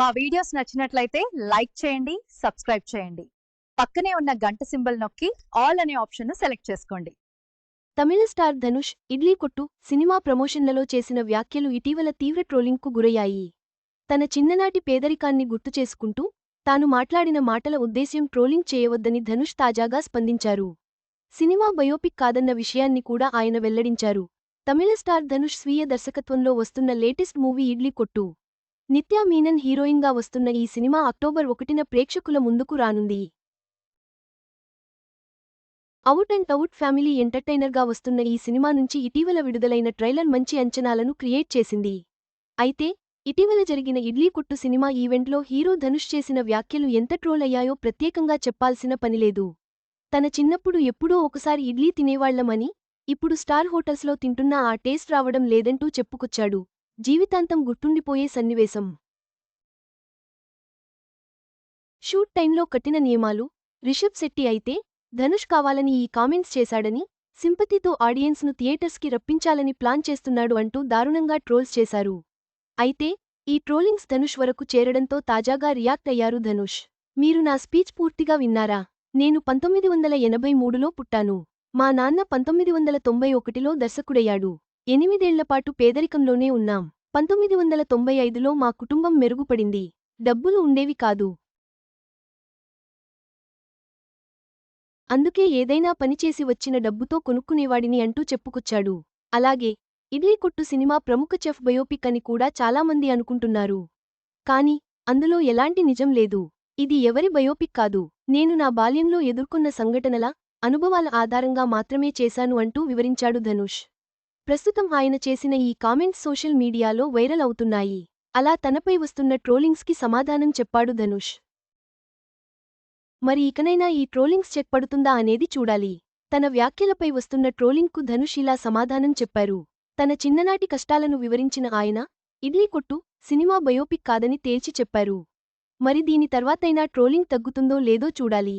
మా వీడియోస్ నచ్చినట్లయితే లైక్ చేయండి సబ్స్క్రైబ్ చేయండి. పక్కనే ఉన్న గంట సింబల్ నొక్కి ఆల్ అనే ఆప్షన్ సెలెక్ట్ చేసుకోండి. తమిళ స్టార్ ధనుష్ ఇడ్లీ కొట్టు సినిమా ప్రమోషన్లలో చేసిన వ్యాఖ్యలు ఇటీవల తీవ్ర ట్రోలింగ్కు గురయ్యాయి. తన చిన్ననాటి పేదరికాన్ని గుర్తు చేసుకుంటూ తాను మాట్లాడిన మాటల ఉద్దేశ్యం ట్రోలింగ్ చేయవద్దని ధనుష్ తాజాగా స్పందించారు. సినిమా బయోపిక్ కాదన్న విషయాన్ని కూడా ఆయన వెల్లడించారు. తమిళ స్టార్ ధనుష్ స్వీయ దర్శకత్వంలో వస్తున్న లేటెస్ట్ మూవీ ఇడ్లీ కొట్టు. నిత్యా మీనన్ హీరోయిన్గా వస్తున్న ఈ సినిమా అక్టోబర్ ఒకటిన ప్రేక్షకుల ముందుకు రానుంది. అవుట్ అండ్ అవుట్ ఫ్యామిలీ ఎంటర్టైనర్గా వస్తున్న ఈ సినిమా నుంచి ఇటీవల విడుదలైన ట్రైలర్ మంచి అంచనాలను క్రియేట్ చేసింది. అయితే ఇటీవల జరిగిన ఇడ్లీ కొట్టు సినిమా ఈవెంట్లో హీరో ధనుష్ చేసిన వ్యాఖ్యలు ఎంత ట్రోల్ అయ్యాయో ప్రత్యేకంగా చెప్పాల్సిన పనిలేదు తన చిన్నప్పుడు ఎప్పుడో ఒకసారి ఇడ్లీ తినేవాళ్ళమని ఇప్పుడు స్టార్ హోటల్స్లో తింటున్నా ఆ టేస్ట్ రావడం లేదంటూ చెప్పుకొచ్చాడు. జీవితాంతం గుర్తుండిపోయే సన్నివేశం. షూట్ టైంలో కఠిన నియమాలు రిషబ్ శెట్టి అయితే ధనుష్ కావాలని ఈ కామెంట్స్ చేశాడని సింపతితో ఆడియన్స్ను థియేటర్స్కి రప్పించాలని ప్లాన్ చేస్తున్నాడు అంటూ దారుణంగా ట్రోల్స్ చేశారు. అయితే ఈ ట్రోలింగ్స్ ధనుష్ వరకు చేరడంతో తాజాగా రియాక్ట్ అయ్యారు ధనుష్. మీరు నా స్పీచ్ పూర్తిగా విన్నారా? నేను పంతొమ్మిది వందల ఎనభై మూడులో పుట్టాను. మా నాన్న పంతొమ్మిది వందల తొంభై ఒకటిలో దర్శకుడయ్యాడు. ఎనిమిదేళ్ళపాటు పేదరికంలోనే ఉన్నాం. పంతొమ్మిది వందల తొంభై ఐదులో మా కుటుంబం మెరుగుపడింది. డబ్బులు ఉండేవి కాదు. అందుకే ఏదైనా పనిచేసి వచ్చిన డబ్బుతో కొనుక్కునేవాడిని అంటూ చెప్పుకొచ్చాడు. అలాగే ఇడ్లీ కొట్టు సినిమా ప్రముఖ చెఫ్ బయోపిక్ అని కూడా చాలామంది అనుకుంటున్నారు. కాని అందులో ఎలాంటి నిజం లేదు. ఇది ఎవరి బయోపిక్ కాదు. నేను నా బాల్యంలో ఎదుర్కొన్న సంఘటనల అనుభవాల ఆధారంగా మాత్రమే చేశాను అంటూ వివరించాడు ధనుష్. ప్రస్తుతం ఆయన చేసిన ఈ కామెంట్స్ సోషల్ మీడియాలో వైరల్ అవుతున్నాయి. అలా తనపై వస్తున్న ట్రోలింగ్స్కి సమాధానం చెప్పాడు ధనుష్. మరి ఇకనైనా ఈ ట్రోలింగ్స్ చెక్ పడుతుందా అనేది చూడాలి. తన వ్యాఖ్యలపై వస్తున్న ట్రోలింగ్కు ధనుష్ ఇలా సమాధానం చెప్పారు. తన చిన్ననాటి కష్టాలను వివరించిన ఆయన ఇడ్లీ కొట్టు సినిమా బయోపిక్ కాదని తేల్చి చెప్పారు. మరి దీని తర్వాతైనా ట్రోలింగ్ తగ్గుతుందో లేదో చూడాలి.